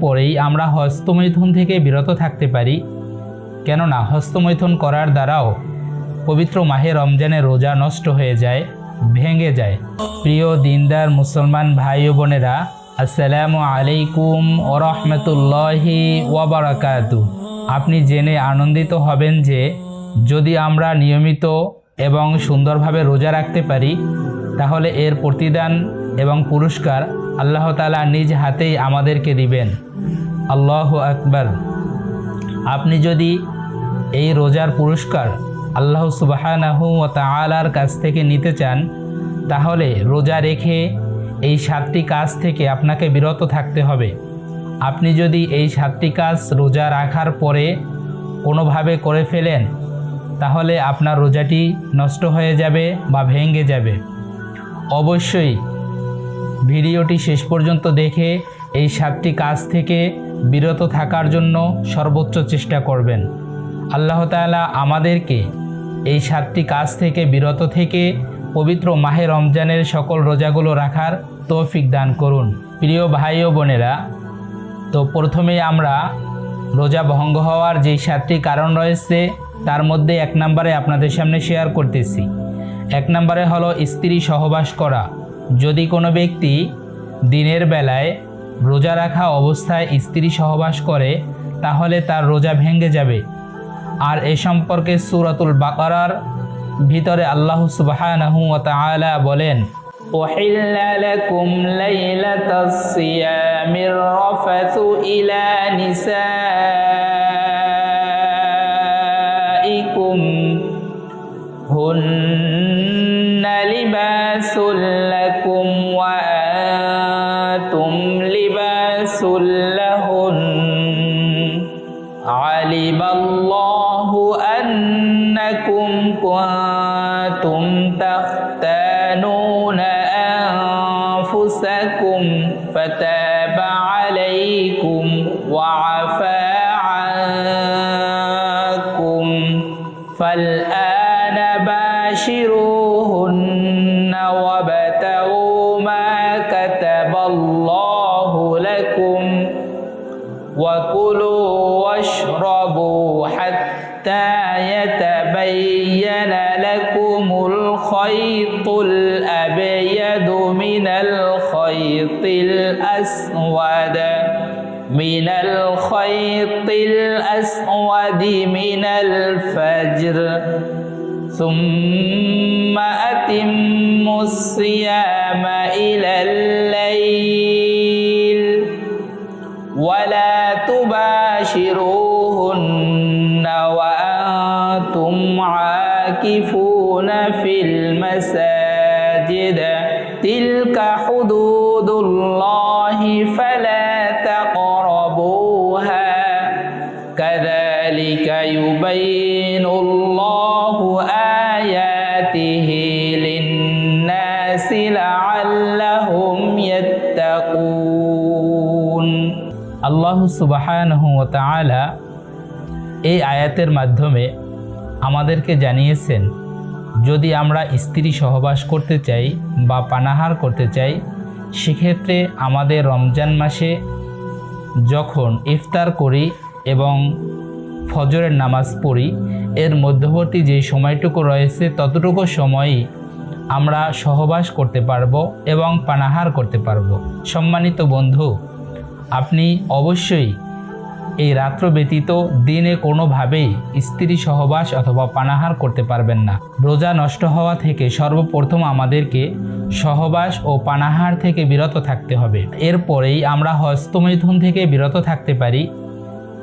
এরপরেই আমরা হস্তমৈথুন থেকে বিরত থাকতে পারি। কেননা হস্তমৈথুন করার দ্বারাও পবিত্র মাহে রমজানের রোজা নষ্ট হয়ে যায়, ভেঙে যায়। প্রিয় দিনদার মুসলমান ভাই ও বোনেরা, আসসালামু আলাইকুম ও রহমতুল্লাহি ওয়াবারাকাতু আপনি জেনে আনন্দিত হবেন যে, যদি আমরা নিয়মিত এবং সুন্দরভাবে রোজা রাখতে পারি, তাহলে এর প্রতিদান এবং পুরস্কার আল্লাহ তালা নিজ হাতেই আমাদেরকে দিবেন। আল্লাহ আকবার। আপনি যদি এই রোজার পুরস্কার আল্লাহ সুবাহানাহু ও তালার কাছ থেকে নিতে চান, তাহলে রোজা রেখে এই সাতটি কাজ থেকে আপনাকে বিরত থাকতে হবে। আপনি যদি এই সাতটি কাজ রোজা রাখার পরে কোনোভাবে করে ফেলেন, তাহলে আপনার রোজাটি নষ্ট হয়ে যাবে বা ভেঙে যাবে। অবশ্যই ভিডিওটি শেষ পর্যন্ত দেখে এই সাতটি কাজ থেকে বিরত থাকার জন্য সর্বোচ্চ চেষ্টা করবেন। আল্লাহ তাআলা আমাদেরকে এই সাতটি কাজ থেকে বিরত থেকে পবিত্র মাহে রমজানের সকল রোজাগুলো রাখার তৌফিক দান করুন। প্রিয় ভাই ও বোনেরা, তো প্রথমেই আমরা রোজা ভঙ্গ হওয়ার যেই সাতটি কারণ রয়েছে, তার মধ্যে এক নম্বরে আপনাদের সামনে শেয়ার করতেছি। এক নম্বরে হলো স্ত্রী সহবাস করা। যদি কোনো ব্যক্তি দিনের বেলায় রোজা রাখা অবস্থায় স্ত্রী সহবাস করে তাহলে তার রোজা ভেঙে যাবে আর এ সম্পর্কে সুরাতুল বাকারার ভিতরে আল্লাহ সুবহানাহু ওয়া তাআলা বলেন أحل لكم ليلة الصيام الرفث إلى نسائكم هن لهن علم الله أنكم كنتم تختانون أنفسكم فتاب عليكم وعفى عنكم. فالآن باشروهن وكلوا واشربوا حتى يتبين لكم الخيط الأبيض من الخيط الأسود. من الخيط الأسود من الفجر. ثم أتموا الصيام إلى الليل. وأنتم عاكفون في المساجد تلك حدود الله فلا تقربوها كذلك يبين الله آياته للناس لعلهم يتقون আল্লাহ সুবাহানহু ও তাআলা এই আয়াতের মাধ্যমে আমাদেরকে জানিয়েছেন, যদি আমরা স্ত্রী সহবাস করতে চাই বা পানাহার করতে চাই, সেক্ষেত্রে আমাদের রমজান মাসে যখন ইফতার করি এবং ফজরের নামাজ পড়ি, এর মধ্যবর্তী যে সময়টুকু রয়েছে, ততটুকু সময়ই আমরা সহবাস করতে পারব এবং পানাহার করতে পারব। সম্মানিত বন্ধু, আপনি অবশ্যই এই রাত্র ব্যতীত দিনে কোনোভাবেই স্ত্রী সহবাস অথবা পানাহার করতে পারবেন না। রোজা নষ্ট হওয়া থেকে সর্বপ্রথম আমাদেরকে সহবাস ও পানাহার থেকে বিরত থাকতে হবে। এরপরেই আমরা হস্তমৈথুন থেকে বিরত থাকতে পারি।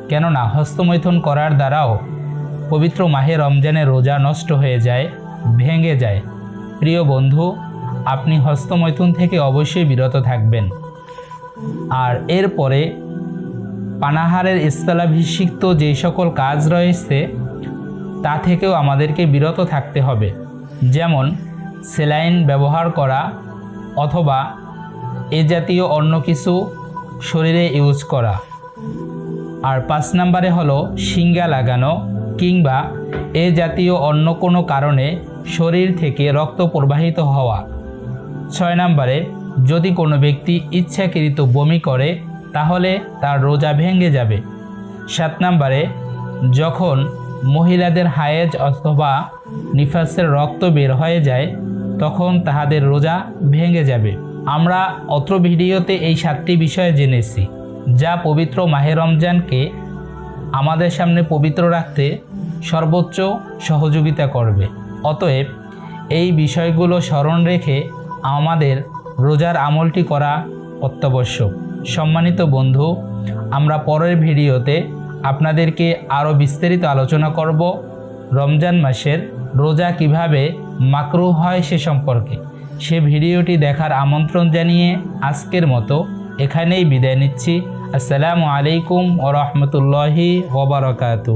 কেননা হস্তমৈথুন করার দ্বারাও পবিত্র মাহে রমজানের রোজা নষ্ট হয়ে যায়, ভেঙে যায়। প্রিয় বন্ধু, আপনি হস্তমৈথুন থেকে অবশ্যই বিরত থাকবেন। আর এরপরে পানাহারের স্থলাভিষিক্ত যে সকল কাজ রয়েছে, তা থেকেও আমাদেরকে বিরত থাকতে হবে। যেমন, সেলাইন ব্যবহার করা অথবা এ জাতীয় অন্য কিছু শরীরে ইউজ করা। আর পাঁচ নম্বরে হলো শিঙ্গা লাগানো কিংবা এ জাতীয় অন্য কোনো কারণে শরীর থেকে রক্ত প্রবাহিত হওয়া। ছয় নম্বরে, যদি কোনো ব্যক্তি ইচ্ছাকৃত বমি করে তাহলে তার রোজা ভেঙে যাবে। সাত নম্বরে, যখন মহিলাদের হায়েজ অথবা নিফাসের রক্ত বের হয়ে যায়, তখন তাহাদের রোজা ভেঙে যাবে। আমরা অত্র ভিডিওতে এই সাতটি বিষয় জেনেছি, যা পবিত্র মাহে রমজানকে আমাদের সামনে পবিত্র রাখতে সর্বোচ্চ সহযোগিতা করবে। অতএব, এই বিষয়গুলো স্মরণ রেখে আমাদের রোজার আমলটি করা অত্যাবশ্যক। সম্মানিত বন্ধু, আমরা পরের ভিডিওতে আপনাদেরকে আরও বিস্তারিত আলোচনা করব রমজান মাসের রোজা কীভাবে মাকরু হয় সে সম্পর্কে। সে ভিডিওটি দেখার আমন্ত্রণ জানিয়ে আজকের মতো এখানেই বিদায় নিচ্ছি। আসসালামু আলাইকুম ও রহমতুল্লাহি ওবরাকাতু